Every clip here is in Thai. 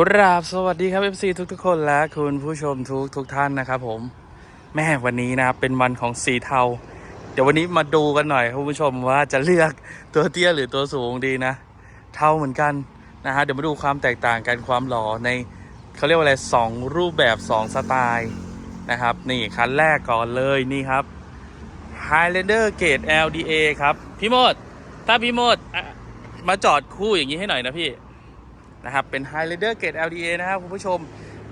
กราบสวัสดีครับ FC ทุกทุกๆคนและคุณผู้ชมทุกทุกๆท่านนะครับผมแม่วันนี้นะครับเป็นวันของสีเทา เดี๋ยววันนี้มาดูกันหน่อยคุณผู้ชมว่าจะเลือกตัวเตี้ยหรือตัวสูงดีนะ เท่าเหมือนกันนะฮะเดี๋ยวมาดูความแตกต่างกันความหล่อในเขาเรียกว่าอะไรสองรูปแบบสองสไตล์นะครับ นี่คันแรกก่อนเลยนี่ครับ Highlander Gate LDA ครับ พี่โมดถ้าพี่โมดมาจอดคู่อย่างนี้ให้หน่อยนะพี่ นะครับ เป็น Highlander Gate LDA นะครับคุณผู้ชม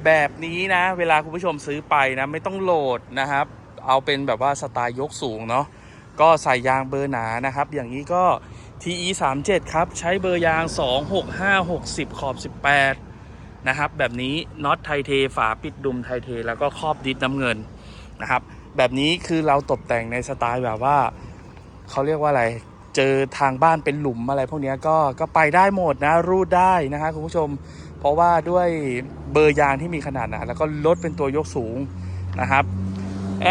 แบบนี้นะ เวลาคุณผู้ชมซื้อไปนะไม่ต้องโหลดนะครับ เอาเป็นแบบว่าสไตล์ยกสูงเนาะก็ใส่ยางเบอร์หนานะครับ อย่างนี้ก็ TE 3 7ครับ ใช้เบอร์ยาง 2 6 5 6 0 ขอบ 18 นะครับ แบบนี้น็อตไทเท ฝาปิดดุมไทเท แล้วก็ครอบดิสน้ำเงินนะครับ แบบนี้คือเราตกแต่งในสไตล์แบบว่า เขาเรียกว่าอะไร เจอทางบ้านเป็นหลุมอะไรพวกนี้ก็ก็ไปได้หมดนะรูดได้นะฮะคุณผู้ชม เพราะว่าด้วยเบอร์ยางที่มีขนาดหนาแล้วก็รถเป็นตัวยกสูงนะครับ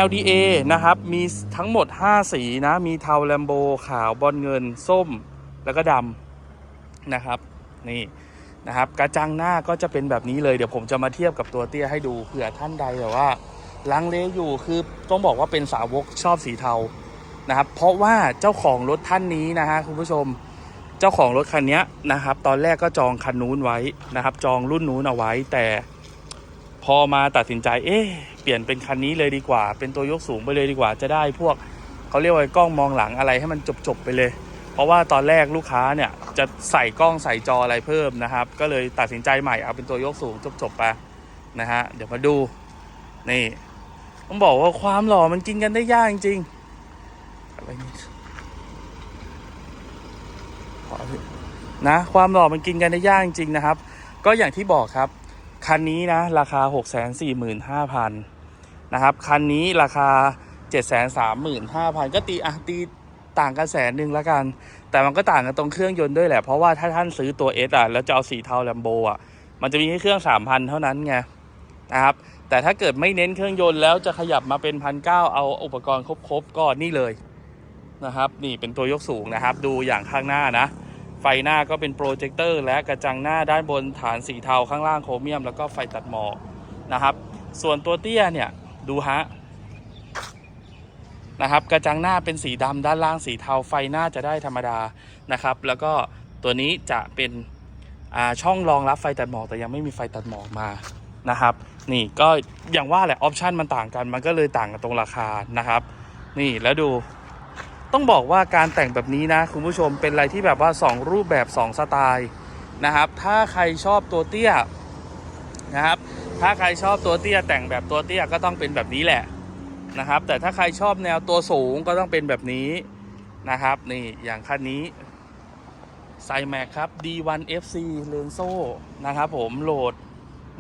LDA นะครับมีทั้งหมด 5 สีนะ มีเทาแลมโบขาวบอลเงิน ส้มแล้วก็ดำนะครับ นี่นะครับกระจังหน้าก็จะเป็นแบบนี้เลยเดี๋ยวผมจะมาเทียบกับตัวเตี้ยให้ดูเผื่อท่านใดแบบว่าลังเลอยู่คือต้องบอกว่าเป็นสาวกชอบสีเทา นะครับ เพราะว่าเจ้าของรถท่านนี้นะฮะคุณผู้ชมเจ้าของรถคันนี้นะครับ ตอนแรกก็จองคันนู้นไว้นะครับ จองรุ่นนู้นเอาไว้ แต่พอมาตัดสินใจ เอ๊ะเปลี่ยนเป็นคันนี้เลยดีกว่า เป็นตัวยกสูงไปเลยดีกว่าจะได้พวกเขาเรียกว่ากล้องมองหลังอะไรให้มันจบๆไปเลย เพราะว่าตอนแรกลูกค้าเนี่ยจะใส่กล้องใส่จออะไรเพิ่มนะครับ ก็เลยตัดสินใจใหม่เอาเป็นตัวยกสูงจบๆไปนะฮะเดี๋ยวมาดูนี่ต้องบอกว่าความหล่อมันกินกันได้ยากจริงๆ ไรนี่นะความหล่อมันกินกันได้ยากจริงๆนะครับ ก็อย่างที่บอกครับ คันนี้นะ ราคา 6 4 5 0 0 0นะครับ คันนี้ราคา 7 3 5 0 0 0 ก็ตีอะตีต่างกันแสนหนึ่งล้วกัน แต่มันก็ต่างกันตรงเครื่องยนต์ด้วยแหละ เพราะว่าถ้าท่านซื้อตัว S อะ แล้วจะเอาสีเทาแลมโบอะ มันจะมีแค่เครื่อง 3,000 เท่านั้นไงนะครับ แต่ถ้าเกิดไม่เน้นเครื่องยนต์แล้วจะขยับมาเป็นพันเเอาอุปกรณ์ครบๆก็นี่เลย นะครับ นี่เป็นตัวยกสูงนะครับ ดูอย่างข้างหน้านะ ไฟหน้าก็เป็นโปรเจคเตอร์และกระจังหน้าด้านบนฐานสีเทาข้างล่างโครเมียม แล้วก็ไฟตัดหมอกนะครับ ส่วนตัวเตี้ยเนี่ยดูฮะนะครับกระจังหน้าเป็นสีดำด้านล่างสีเทาไฟหน้าจะได้ธรรมดานะครับ แล้วก็ตัวนี้จะเป็นช่องรองรับไฟตัดหมอกแต่ยังไม่มีไฟตัดหมอกมานะครับ นี่ก็อย่างว่าแหละออปชันมันต่างกันมันก็เลยต่างกันตรงราคานะครับ นี่แล้วดู ต้องบอกว่าการแต่งแบบนี้นะคุณผู้ชมเป็นอะไรที่แบบว่า 2 รูปแบบ 2 สไตล์นะครับ ถ้าใครชอบตัวเตี้ยนะครับ ถ้าใครชอบตัวเตี้ยแต่งแบบตัวเตี้ยก็ต้องเป็นแบบนี้แหละนะครับ แต่ถ้าใครชอบแนวตัวสูงก็ต้องเป็นแบบนี้นะครับนี่อย่างคันนี้ไซแม็กครับ D1 FC เลนโซนะครับผมโหลด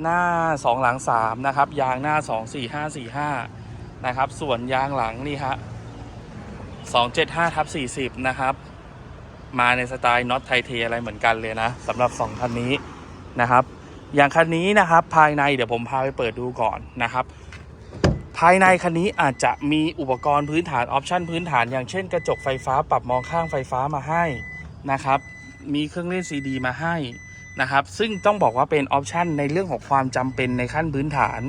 หน้า 2 หลัง 3 นะครับ ยางหน้า 24545 นะครับ ส่วนยางหลังนี่ฮะ 275ทับ40 นะครับ มาในสไตล์น็อตไทเทอะไรเหมือนกันเลยนะสำหรับ 2 คันนี้นะครับ อย่างคันนี้นะครับภายในเดี๋ยวผมพาไปเปิดดูก่อนนะครับ ภายในคันนี้อาจจะมีอุปกรณ์พื้นฐานออปชันพื้นฐาน อย่างเช่นกระจกไฟฟ้าปรับมองข้างไฟฟ้ามาให้นะครับ มีเครื่องเล่นซีดีมาให้ นะครับ ซึ่งต้องบอกว่าเป็นออปชันในเรื่องของความจำเป็นในขั้นพื้นฐาน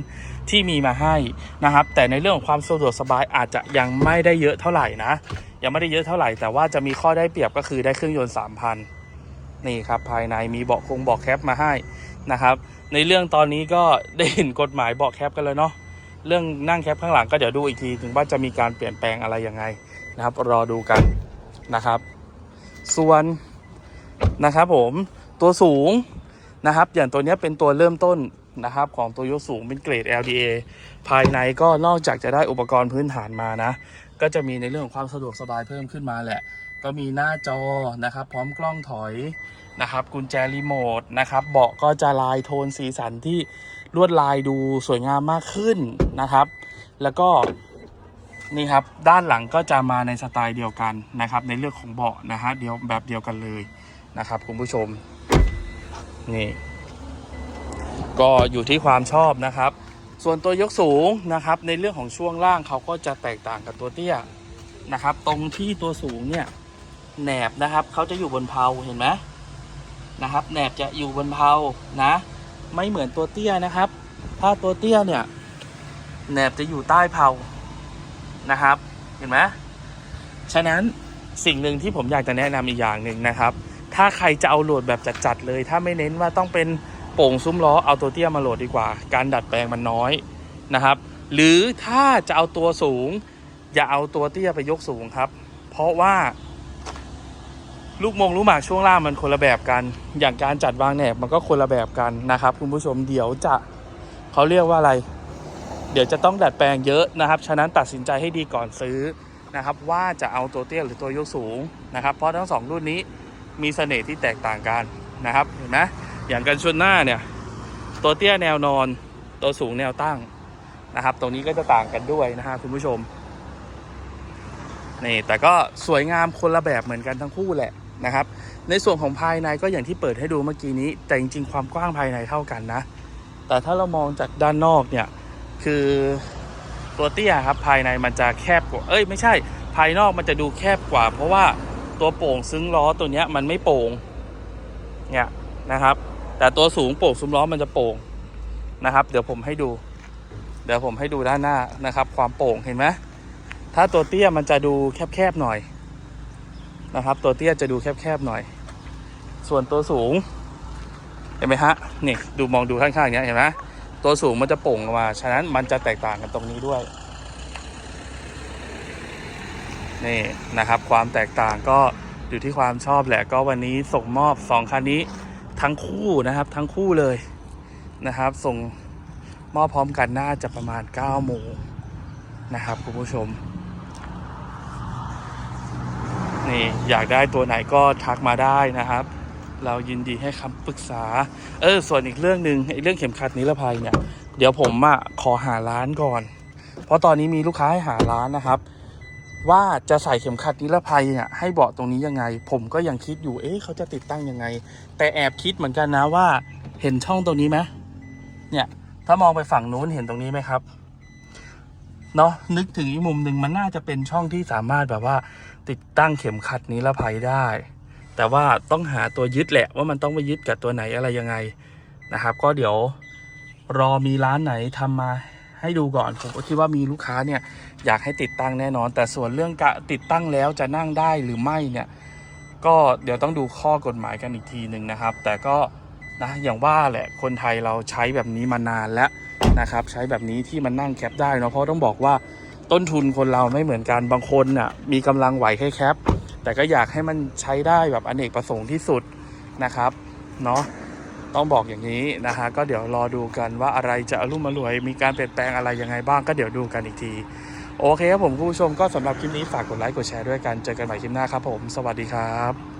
ที่มีมาให้นะครับ แต่ในเรื่องของความสะดวกสบายอาจจะยังไม่ได้เยอะเท่าไหร่นะ ยังไม่ได้เยอะเท่าไหร่ แต่ว่าจะมีข้อได้เปรียบก็คือได้เครื่องยนต์3,000นี่ครับภายในมีเบาะคงเบาะแคปมาให้นะครับ ในเรื่องตอนนี้ก็ได้เห็นกฎหมายเบาะแคปกันเลยเนาะเรื่องนั่งแคปข้างหลังก็เดี๋ยวดูอีกทีถึงว่าจะมีการเปลี่ยนแปลงอะไรยังไงนะครับ รอดูกันนะครับ ส่วนนะครับผม ตัวสูงนะครับ อย่างตัวนี้เป็นตัวเริ่มต้นนะครับของตัวยกสูงเป็นเกรด LDA ภายในก็นอกจากจะได้อุปกรณ์พื้นฐานมานะ ก็จะมีในเรื่องของความสะดวกสบายเพิ่มขึ้นมาแหละ ก็มีหน้าจอนะครับ พร้อมกล้องถอยนะครับ กุญแจรีโมทนะครับ เบาะก็จะลายโทนสีสันที่ลวดลายดูสวยงามมากขึ้นนะครับ แล้วก็นี่ครับด้านหลังก็จะมาในสไตล์เดียวกันนะครับ ในเรื่องของเบาะนะฮะเดียวแบบเดียวกันเลยนะครับคุณผู้ชม นี่ ก็อยู่ที่ความชอบนะครับ ส่วนตัวยกสูงนะครับ ในเรื่องของช่วงล่างเขาก็จะแตกต่างกับตัวเตี้ยนะครับ ตรงที่ตัวสูงเนี่ยแหนบนะครับเขาจะอยู่บนเพลาเห็นไหมนะครับแหนบจะอยู่บนเพลานะ ไม่เหมือนตัวเตี้ยนะครับ ถ้าตัวเตี้ยเนี่ยแหนบจะอยู่ใต้เพานะครับ เห็นไหมฉะนั้นสิ่งหนึ่งที่ผมอยากจะแนะนำอีกอย่างหนึ่งนะครับ ถ้าใครจะเอาโหลดแบบจัดๆเลย ถ้าไม่เน้นว่าต้องเป็นโป่งซุ้มล้อเอาตัวเตี้ยมาโหลดดีกว่า การดัดแปลงมันน้อยนะครับ หรือถ้าจะเอาตัวสูง อย่าเอาตัวเตี้ยไปยกสูงครับ เพราะว่า ลูกมงลูกหมากช่วงล่างมันคนละแบบกัน อย่างการจัดวางแหนบมันก็คนละแบบกันนะครับ คุณผู้ชมเดี๋ยวจะเขาเรียกว่าอะไร เดี๋ยวจะต้องดัดแปลงเยอะนะครับ ฉะนั้นตัดสินใจให้ดีก่อนซื้อนะครับ ว่าจะเอาตัวเตี้ยหรือตัวยกสูงนะครับ เพราะทั้งสองรุ่นนี้ มีเสน่ห์ที่แตกต่างกันนะครับเห็นไหมอย่างกันชนหน้าเนี่ยตัวเตี้ยแนวนอนตัวสูงแนวตั้งนะครับ ตรงนี้ก็จะต่างกันด้วยนะฮะคุณผู้ชมนี่แต่ก็สวยงามคนละแบบเหมือนกันทั้งคู่แหละนะครับ ในส่วนของภายในก็อย่างที่เปิดให้ดูเมื่อกี้นี้ แต่จริงๆความกว้างภายในเท่ากันนะ แต่ถ้าเรามองจากด้านนอกเนี่ยคือตัวเตี้ยครับภายในมันจะแคบกว่า เอ้ยไม่ใช่ ภายนอกมันจะดูแคบกว่า เพราะว่า ตัวโป่งซึ้งล้อตัวเนี้ยมันไม่โป่งเนี่ยนะครับ แต่ตัวสูงโป่งซุ้มล้อมันจะโป่งนะครับ เดี๋ยวผมให้ดู เดี๋ยวผมให้ดูด้านหน้านะครับ ความโป่งเห็นไหมถ้าตัวเตี้ยมันจะดูแคบๆหน่อยนะครับ ตัวเตี้ยจะดูแคบๆหน่อย ส่วนตัวสูงเห็นไหมฮะนี่ดูมองดูข้างๆเนี้ยเห็นไหมตัวสูงมันจะโป่งออกมา ฉะนั้นมันจะแตกต่างกันตรงนี้ด้วย นี่นะครับ ความแตกต่างก็อยู่ที่ความชอบแหละก็วันนี้ส่งมอบสองคันนี้ทั้งคู่นะครับ ทั้งคู่เลยนะครับ ส่งมอบพร้อมกันน่าจะประมาณ9โมงนะครับคุณผู้ชมนี่อยากได้ตัวไหนก็ทักมาได้นะครับ เรายินดีให้คำปรึกษา เออ ส่วนอีกเรื่องหนึ่งไอ้เรื่องเข็มขัดนิรภัยเนี่ย เดี๋ยวผมอะขอหาร้านก่อน เพราะตอนนี้มีลูกค้าให้หาร้านนะครับ ว่าจะใส่เข็มขัดนิรภัยเนี่ยให้เบาะตรงนี้ยังไง ผมก็ยังคิดอยู่เอ๊ะเขาจะติดตั้งยังไง แต่แอบคิดเหมือนกันนะว่าเห็นช่องตรงนี้ไหมเนี่ยถ้ามองไปฝั่งนู้นเห็นตรงนี้ไหมครับเนาะนึกถึงอีกมุมหนึ่งมันน่าจะเป็นช่องที่สามารถแบบว่า ติดตั้งเข็มขัดนิรภัยได้ แต่ว่าต้องหาตัวยึดแหละว่ามันต้องไปยึดกับตัวไหนอะไรยังไงนะครับ ก็เดี๋ยวรอมีร้านไหนทำมาให้ดูก่อนผมก็คิดว่ามีลูกค้าเนี่ย อยากให้ติดตั้งแน่นอน แต่ส่วนเรื่องกะติดตั้งแล้วจะนั่งได้หรือไม่เนี่ยก็เดี๋ยวต้องดูข้อกฎหมายกันอีกทีหนึ่งนะครับ แต่ก็นะอย่างว่าแหละคนไทยเราใช้แบบนี้มานานแล้วนะครับ ใช้แบบนี้ที่มันนั่งแคปได้เนาะเพราะต้องบอกว่าต้นทุนคนเราไม่เหมือนกันบางคนน่ะมีกำลังไหวแค่แคป แต่ก็อยากให้มันใช้ได้แบบอเนกประสงค์ที่สุดนะครับเนาะต้องบอกอย่างนี้นะฮะก็เดี๋ยวรอดูกันว่าอะไรจะอรุ่มอรวย มีการเปลี่ยนแปลงอะไรยังไงบ้างก็เดี๋ยวดูกันอีกที โอเคครับผมคุณผู้ชมก็สำหรับคลิปนี้ฝากกดไลค์กดแชร์ด้วยกันเจอกันใหม่คลิปหน้าครับผม สวัสดีครับ